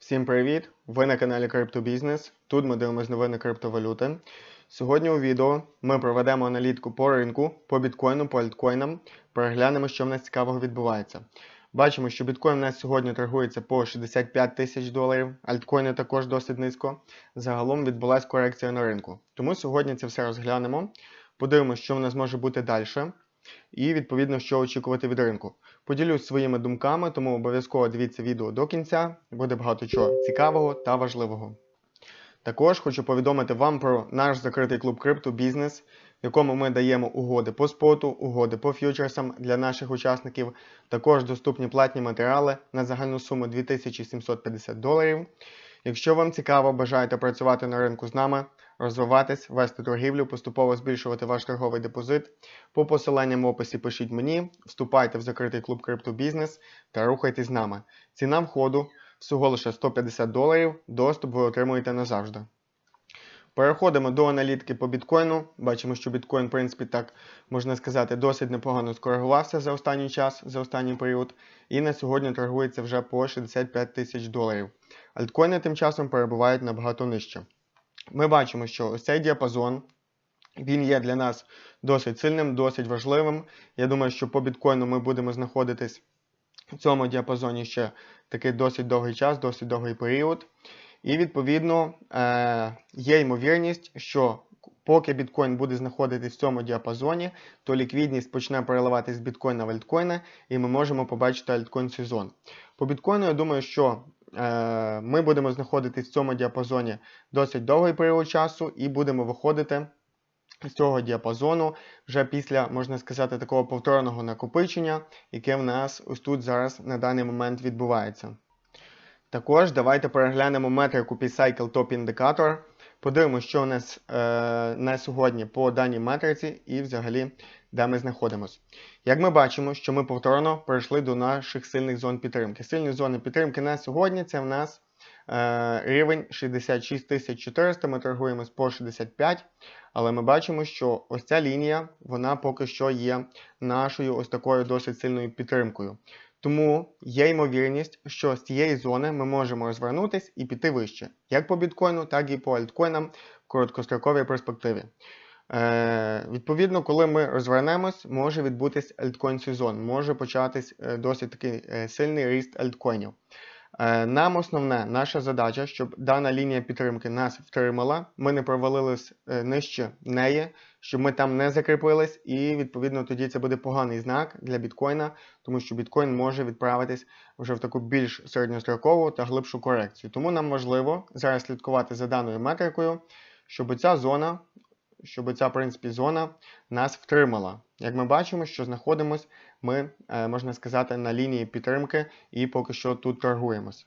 Всім привіт! Ви на каналі CryptoBusiness. Тут ми дивимося новини криптовалюти. Сьогодні у відео ми проведемо аналітику по ринку, по біткоїну, по альткоїнам. Переглянемо, що в нас цікавого відбувається. Бачимо, що біткоін у нас сьогодні торгується по 65 тисяч доларів, альткоїни також досить низько. Загалом відбулася корекція на ринку. Тому сьогодні це все розглянемо. Подивимося, що в нас може бути далі. І відповідно, що очікувати від ринку. Поділюсь своїми думками, тому обов'язково дивіться відео до кінця, буде багато чого цікавого та важливого. Також хочу повідомити вам про наш закритий клуб Крипто Бізнес, в якому ми даємо угоди по споту, угоди по ф'ючерсам для наших учасників. Також доступні платні матеріали на загальну суму 2750 доларів. Якщо вам цікаво, бажаєте працювати на ринку з нами, розвиватись, вести торгівлю, поступово збільшувати ваш торговий депозит. По посиланням в описі пишіть мені, вступайте в закритий клуб криптобізнес та рухайтесь з нами. Ціна входу всього лише 150 доларів, доступ ви отримуєте назавжди. Переходимо до аналітики по біткоїну. Бачимо, що біткоін, в принципі, так можна сказати, досить непогано скоригувався за останній час, за останній період. І на сьогодні торгується вже по 65 тисяч доларів. Альткоїни тим часом перебувають набагато нижче. Ми бачимо, що ось цей діапазон він є для нас досить сильним, досить важливим. Я думаю, що по біткоїну ми будемо знаходитись в цьому діапазоні ще такий досить довгий час, досить довгий період. І відповідно е, є ймовірність, що поки біткоін буде знаходитись в цьому діапазоні, то ліквідність почне переливатись з біткоїна в альткоїни, і ми можемо побачити альткоін сезон. По біткоїну, я думаю, що ми будемо знаходитись в цьому діапазоні досить довгий період часу і будемо виходити з цього діапазону вже після, можна сказати, такого повторного накопичення, яке в нас ось тут зараз на даний момент відбувається. Також давайте переглянемо метрику P-Cycle Top Indicator. Подивимося, що у нас е, на сьогодні по даній метриці і взагалі де ми знаходимося. Як ми бачимо, що ми повторно перейшли до наших сильних зон підтримки. Сильні зони підтримки на сьогодні це в нас е, рівень 66400, ми торгуємо по 65, але ми бачимо, що ось ця лінія, вона поки що є нашою ось такою досить сильною підтримкою. Тому є ймовірність, що з цієї зони ми можемо розвернутися і піти вище, як по біткоїну, так і по альткоїнам в короткостроковій перспективі. Е, Відповідно, коли ми розвернемось, може відбутись альткоін сезон, може початись е, досить такий е, сильний ріст альткоїнів. Е, Нам основне, наша задача, щоб дана лінія підтримки нас втримала, ми не провалились е, нижче неї, щоб ми там не закріпились, і відповідно тоді це буде поганий знак для біткоїна, тому що біткоін може відправитись вже в таку більш середньострокову та глибшу корекцію. Тому нам важливо зараз слідкувати за даною метрикою, щоб ця зона, щоб ця в принципі зона нас втримала. Як ми бачимо, що знаходимось ми, е, можна сказати, на лінії підтримки і поки що тут торгуємося.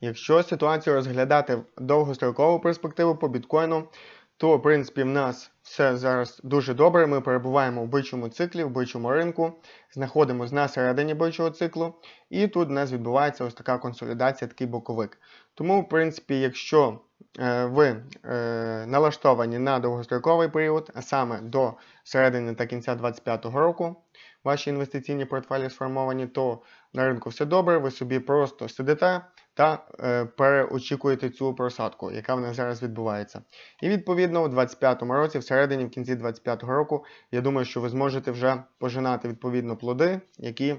Якщо ситуацію розглядати в довгострокову перспективу по біткоїну, то, в принципі, в нас все зараз дуже добре. Ми перебуваємо в бичому циклі, в бичому ринку, знаходимося на середині бичого циклу, і тут в нас відбувається ось така консолідація, такий боковик. Тому, в принципі, якщо е, ви е, налаштовані на довгостроковий період, а саме до середини та кінця 2025 року, ваші інвестиційні портфелі сформовані, то на ринку все добре, ви собі просто сидите та е, переочікуєте цю просадку, яка в нас зараз відбувається. І відповідно у 2025 році, всередині, в кінці 2025 року, я думаю, що ви зможете вже пожинати відповідно плоди, які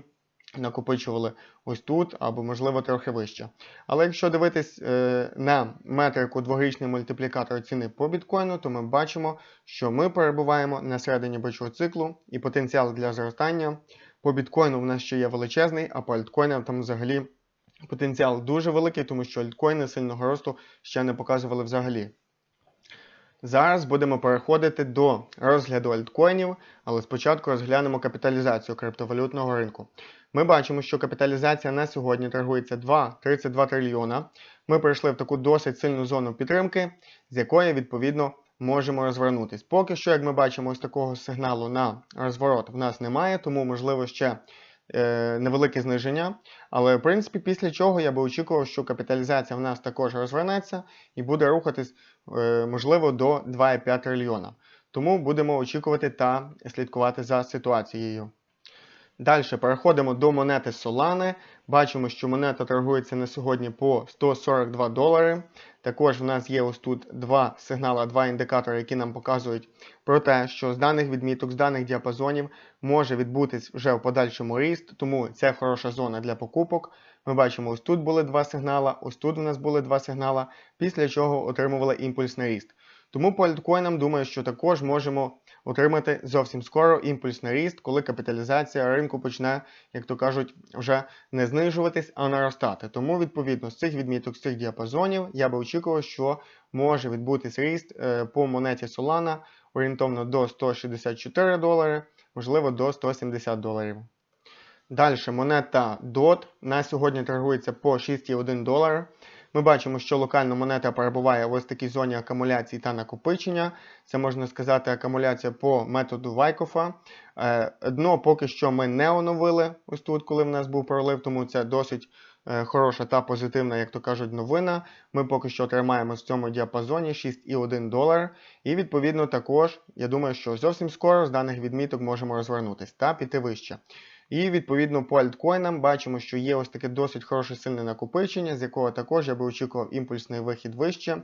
накопичували ось тут, або, можливо, трохи вище. Але якщо дивитись е, на метрику дворічний мультиплікатор ціни по біткоїну, то ми бачимо, що ми перебуваємо на середині бичого циклу і потенціал для зростання по біткоїну в нас ще є величезний, а по альткоїнам там взагалі потенціал дуже великий, тому що альткоїни сильного росту ще не показували взагалі. Зараз будемо переходити до розгляду альткоїнів, але спочатку розглянемо капіталізацію криптовалютного ринку. Ми бачимо, що капіталізація на сьогодні торгується 2,32 трильйона. Ми прийшли в таку досить сильну зону підтримки, з якої, відповідно, можемо розвернутись. Поки що, як ми бачимо, ось такого сигналу на розворот в нас немає, тому, можливо, ще е, невелике зниження. Але, в принципі, після чого я би очікував, що капіталізація в нас також розвернеться і буде рухатись, е, можливо, до 2,5 трильйона. Тому будемо очікувати та слідкувати за ситуацією. Далі переходимо до монети Solana. Бачимо, що монета торгується на сьогодні по 142 долари. Також в нас є ось тут два сигнали, два індикатори, які нам показують про те, що з даних відміток, з даних діапазонів може відбутись вже в подальшому ріст, тому це хороша зона для покупок. Ми бачимо, ось тут були два сигнала, ось тут у нас були два сигнала, після чого отримували імпульсний ріст. Тому по альткоїнам думаю, що також можемо отримати зовсім скоро імпульсний ріст, коли капіталізація ринку почне, як то кажуть, вже не знижуватись, а наростати. Тому, відповідно, з цих відміток, з цих діапазонів, я би очікував, що може відбутись ріст е, по монеті Solana орієнтовно до 164 долари, можливо, до 170 доларів. Далі монета DOT на сьогодні торгується по 6,1 долар. Ми бачимо, що локально монета перебуває в ось такій зоні акумуляції та накопичення. Це можна сказати акумуляція по методу Вайкофа. Е, Дно поки що ми не оновили ось тут, коли в нас був пролив, тому це досить е, хороша та позитивна, як то кажуть, новина. Ми поки що тримаємося в цьому діапазоні 6,1 долар. І відповідно також, я думаю, що зовсім скоро з даних відміток можемо розвернутися та піти вище. І відповідно по альткоїнам бачимо, що є ось таке досить хороше сильне накопичення, з якого також я би очікував імпульсний вихід вище.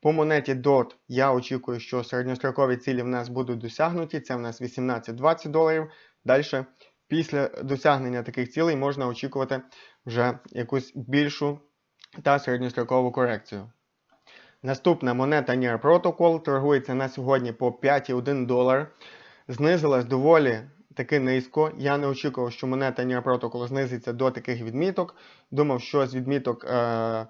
По монеті DOT я очікую, що середньострокові цілі в нас будуть досягнуті. Це в нас 18-20 доларів. Далі, після досягнення таких цілей, можна очікувати вже якусь більшу та середньострокову корекцію. Наступна монета Near Protocol торгується на сьогодні по 5,1 долар. Знизилась доволі таки низько. Я не очікував, що монета Near Protocol знизиться до таких відміток. Думав, що з відміток е,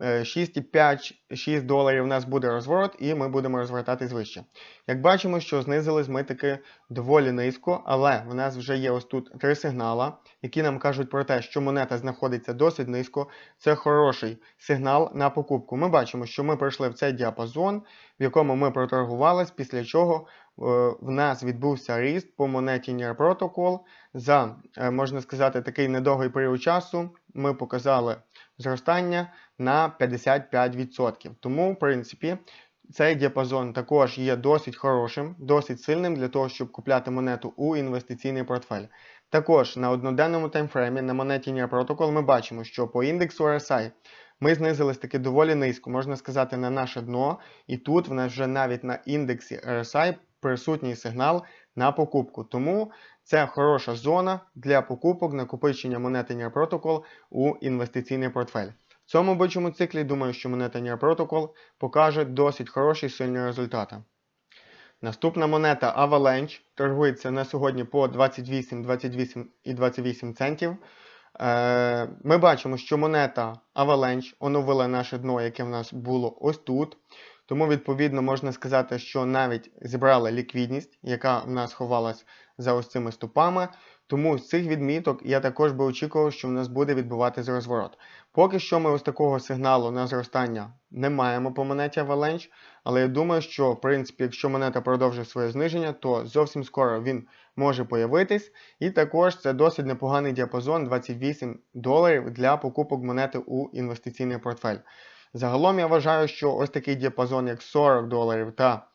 6,5-6 доларів у нас буде розворот, і ми будемо розвертатись вище. Як бачимо, що знизились ми таки доволі низько, але в нас вже є ось тут три сигнала, які нам кажуть про те, що монета знаходиться досить низько. Це хороший сигнал на покупку. Ми бачимо, що ми пройшли в цей діапазон, в якому ми проторгувались, після чого е, в нас відбувся ріст по монеті Near Protocol. За, е, можна сказати, такий недовгий період часу ми показали зростання на 55%. Тому, в принципі, цей діапазон також є досить хорошим, досить сильним для того, щоб купляти монету у інвестиційний портфель. Також на одноденному таймфреймі на монеті Near Protocol ми бачимо, що по індексу RSI ми знизились таки доволі низько, можна сказати, на наше дно. І тут в нас вже навіть на індексі RSI присутній сигнал на покупку. Тому це хороша зона для покупок накопичення монети Near Protocol у інвестиційний портфель. В цьому бичому циклі думаю, що монета Near Protocol покаже досить хороші сильні результати. Наступна монета Avalanche торгується на сьогодні по 28, 28 і 28 центів. Е, Ми бачимо, що монета Avalanche оновила наше дно, яке в нас було ось тут. Тому, відповідно, можна сказати, що навіть зібрали ліквідність, яка в нас ховалась за ось цими ступами. Тому з цих відміток я також би очікував, що в нас буде відбуватись розворот. Поки що ми ось такого сигналу на зростання не маємо по монеті Avalanche, але я думаю, що в принципі, якщо монета продовжує своє зниження, то зовсім скоро він може появитись. І також це досить непоганий діапазон 28 доларів для покупок монети у інвестиційний портфель. Загалом я вважаю, що ось такий діапазон, як 40 доларів та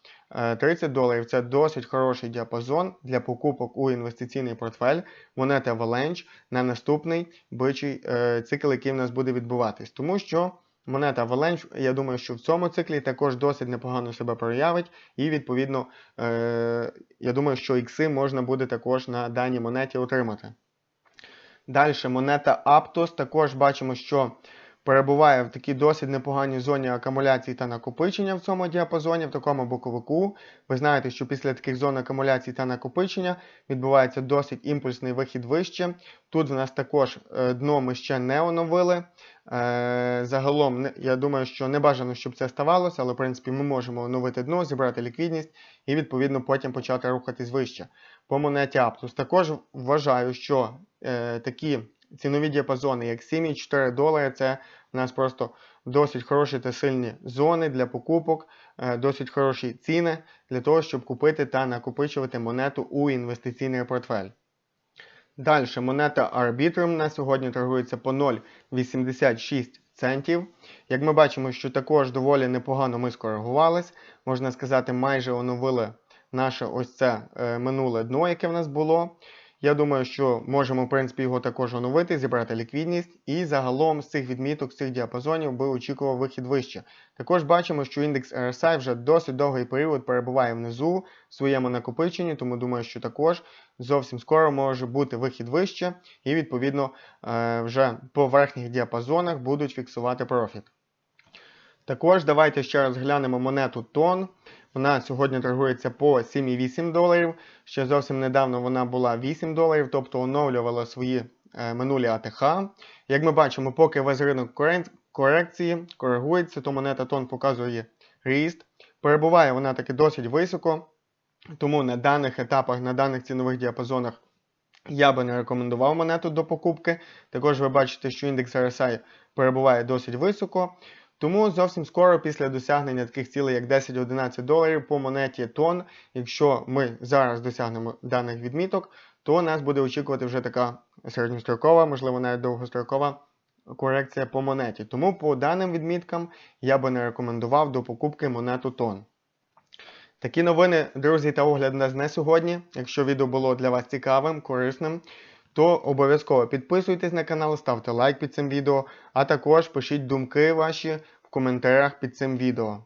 30 доларів це досить хороший діапазон для покупок у інвестиційний портфель монети Avalanche на наступний бичий е, цикл, який в нас буде відбуватись. Тому що монета Avalanche, я думаю, що в цьому циклі також досить непогано себе проявить, і, відповідно, е, я думаю, що ікси можна буде також на даній монеті отримати. Далі монета Aptos. Також бачимо, що перебуває в такій досить непоганій зоні акумуляції та накопичення в цьому діапазоні, в такому боковику. Ви знаєте, що після таких зон акумуляції та накопичення відбувається досить імпульсний вихід вище. Тут в нас також е, дно ми ще не оновили. Е, загалом, я думаю, що не бажано, щоб це ставалося, але в принципі ми можемо оновити дно, зібрати ліквідність і відповідно потім почати рухатись вище. По монеті Aptus також вважаю, що е, такі цінові діапазони, як 7,4 долари, це у нас просто досить хороші та сильні зони для покупок, е, досить хороші ціни для того, щоб купити та накопичувати монету у інвестиційний портфель. Далі монета Arbitrum на сьогодні торгується по 0,86 центів. Як ми бачимо, що також доволі непогано ми скоригувались, можна сказати, майже оновили наше ось це е, минуле дно, яке в нас було. Я думаю, що можемо, в принципі, його також оновити, зібрати ліквідність. І загалом з цих відміток, з цих діапазонів би очікував вихід вище. Також бачимо, що індекс RSI вже досить довгий період перебуває внизу в своєму накопиченні, тому думаю, що також зовсім скоро може бути вихід вище, і відповідно е, вже по верхніх діапазонах будуть фіксувати профіт. Також давайте ще раз глянемо монету тон. Вона сьогодні торгується по 7,8 доларів. Ще зовсім недавно вона була 8 доларів, тобто оновлювала свої е, минулі АТХ. Як ми бачимо, поки весь ринок корекції коригується, то монета тон показує ріст. Перебуває вона таки досить високо, тому на даних етапах, на даних цінових діапазонах я би не рекомендував монету до покупки. Також ви бачите, що індекс RSI перебуває досить високо. Тому зовсім скоро після досягнення таких цілей, як 10-11 доларів по монеті тон, якщо ми зараз досягнемо даних відміток, то нас буде очікувати вже така середньострокова, можливо, навіть довгострокова корекція по монеті. Тому по даним відміткам я би не рекомендував до покупки монету тон. Такі новини, друзі, та огляд нас на сьогодні. Якщо відео було для вас цікавим, корисним, то обов'язково підписуйтесь на канал, ставте лайк під цим відео, а також пишіть думки ваші в коментарях під цим відео.